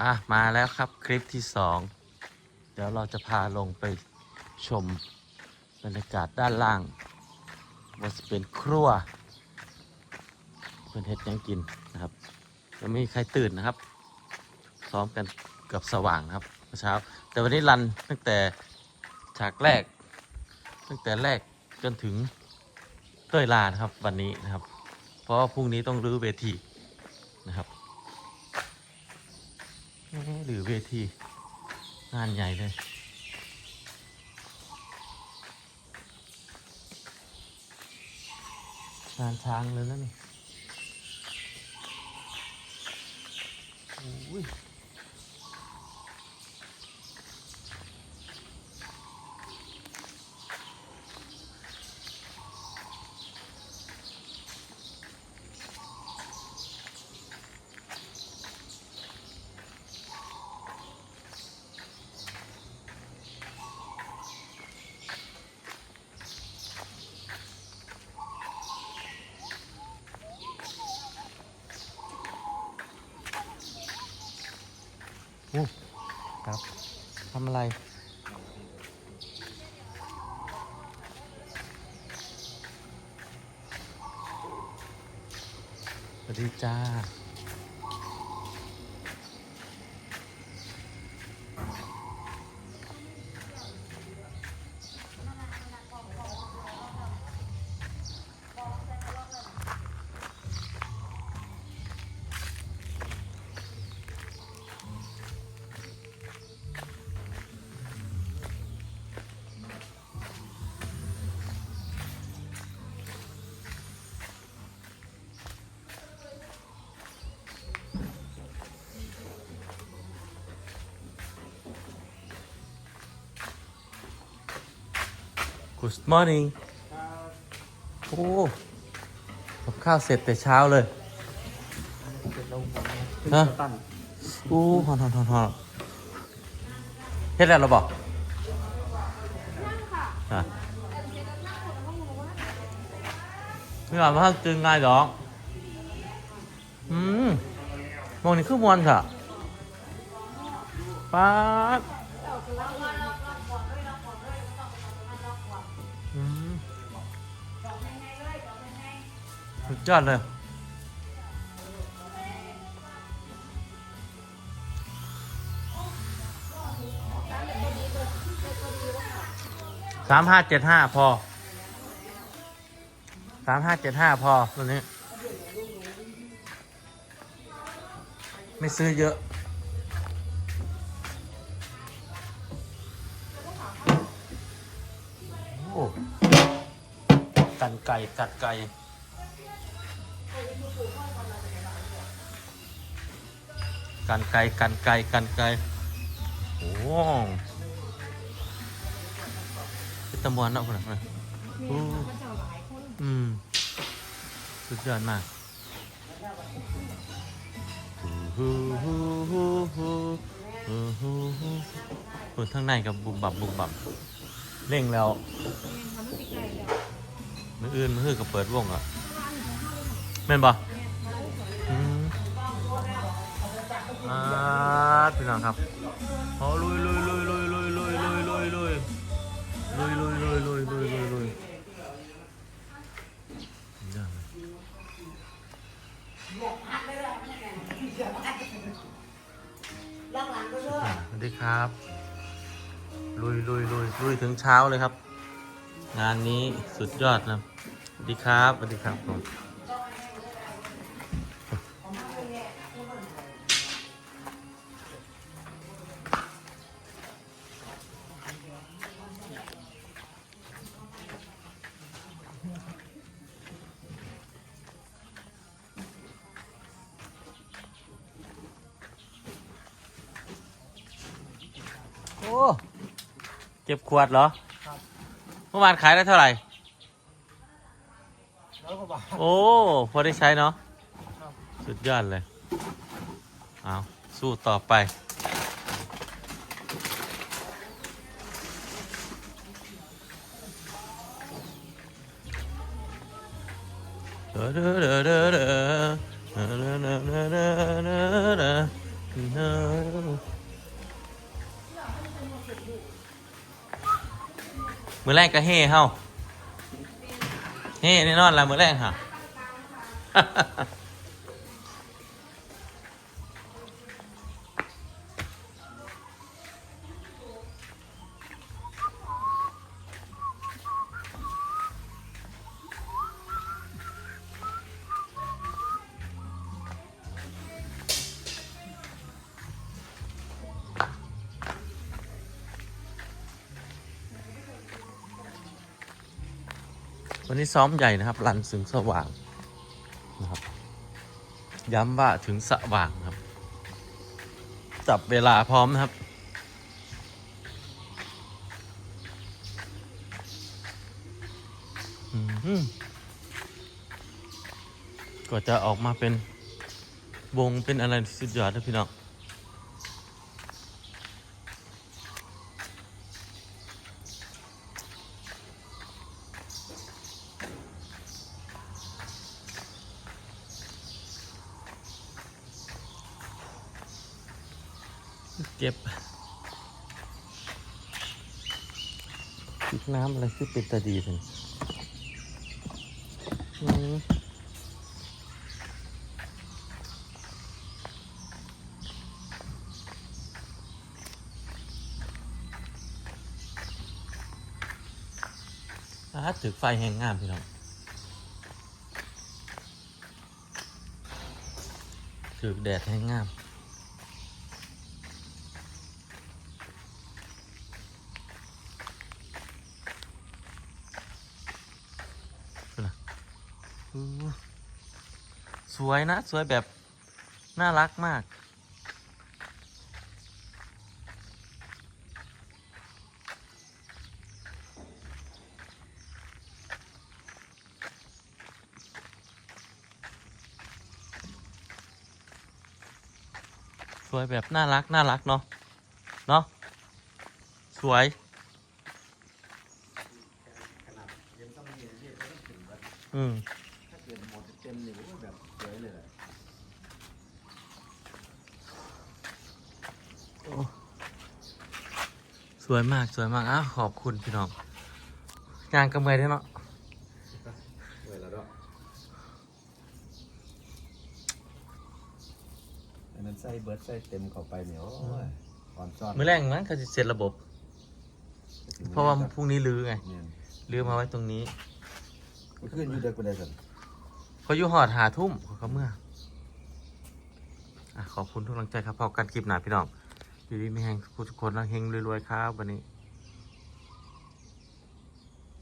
อะ มาแล้วครับคลิปที่สองเดี๋ยวเราจะพาลงไปชมบรรยากาศด้านล่างว่าจะเป็นครัวเป็นเฮ็ดยังกินนะครับยังไม่มีใครตื่นนะครับ ซ้อมกันเกือบสว่างครับเช้า แต่วันนี้รันตั้งแต่ฉากแรก ตั้งแต่แรกจนถึงเต้ยลานะครับวันนี้นะครับ เพราะว่าพรุ่งนี้ต้องรื้อเวทีนะครับ หรือเวที งานใหญ่เลยงานช้างเลยนะนี่อุ้ย ครับทำอะไร สวัสดีจ้า Good morning โอ้กับข้าวเสร็จแต่เช้าเลยเสร็จแล้วผมฮะตั้งอู้หอนหอนหอนหอนเฮ็ดแล้วเราบอกอะนี่อ่านว่าจึงง่ายดอกอืมมองนี่คือมวนค่ะป๊าดอืม สุดยอดเลย สามห้าเจ็ดห้าพอ สามห้าเจ็ดห้าพอตัวนี้ ไม่ซื้อเยอะ กันไก่กัดไก่กันไก่กันไก่กันไก่โอ้เป็นตะมวนเนาะคนะคนะอ้อืมสุดยอดมากฮู้ฮู้ฮู้ฮู้ฮู้ฮู้ฮู้คนข้างในกับบุมบับบุมบับเร่งแล้ว มืออื่นมืออื่นก็เปิดวงอะแม่นบ่อืมอ่าพี่น้องครับเอาลุยลุยลุยลุยลุยลุยลุยลุยลุยลุยลุยลุยลุยลุยลุยลุยยังไงสวัสดีครับ ลุยลุยลุยลุยถึงเช้าเลยครับ งานนี้สุดยอดนะส วัสดีครับสวัสดีครับผมโอ้ เก็บขวดเหรอครับเมื่อวานขายได้เท่าไหร่ แล้วก็บอกโอ้พอได้ใช้เนาะครับสุดยอดเลยเอาสู้ต่อไป เด้อเด้อเด้อเด้อเด้อเด้อเด้อเด้อเด้อเด้อเด้อเนอมือแรกก็เฮ่เฮา นี่แน่นอนละมือแรกค่ะ วันนี้ซ้อมใหญ่นะครับรันถึงสว่างนะครับ ย้ำว่าถึงสว่างครับ จับเวลาพร้อมนะครับก็จะออกมาเป็นวงเป็นอะไรสุดยอดนะพี่น้อง ก็บอีกน้ำอะไรคือเป็นตาดีเลยอืมอาถือไฟแห้งงามพี่น้องถือแดดแห้งงาม สวยนะ สวยแบบ น่ารักมาก สวยแบบ น่ารัก น่ารัก เนาะเนาะสวยองมี มดเต็มนี่ก็แบบสวยเลยแหละสวยมากสวยมากอ้าวขอบคุณพี่น้องงานกำไรได้เนาะสวยแล้วเนาะอันนั้นใส่เบิร์ดใส่เต็มเข้าไปเนี่ยโอ้ยอ่อนซ้อนมือแรกมั้งเขาจะเสร็จระบบ เพราะว่าพรุ่งนี้ลื้อไงเนี่ยลื้อมาไว้ตรงนี้ มันขึ้นอยู่เด็กไปได้สัน เขาอยู่หอดหาทุ่มเขาก็เมื่ออะขอบคุณทุกกำลังใจครับพอกันคลิปหนาพี่น้องอยู่ดีไม่แห้งทุกคนนะเฮงรวยๆครับวันนี้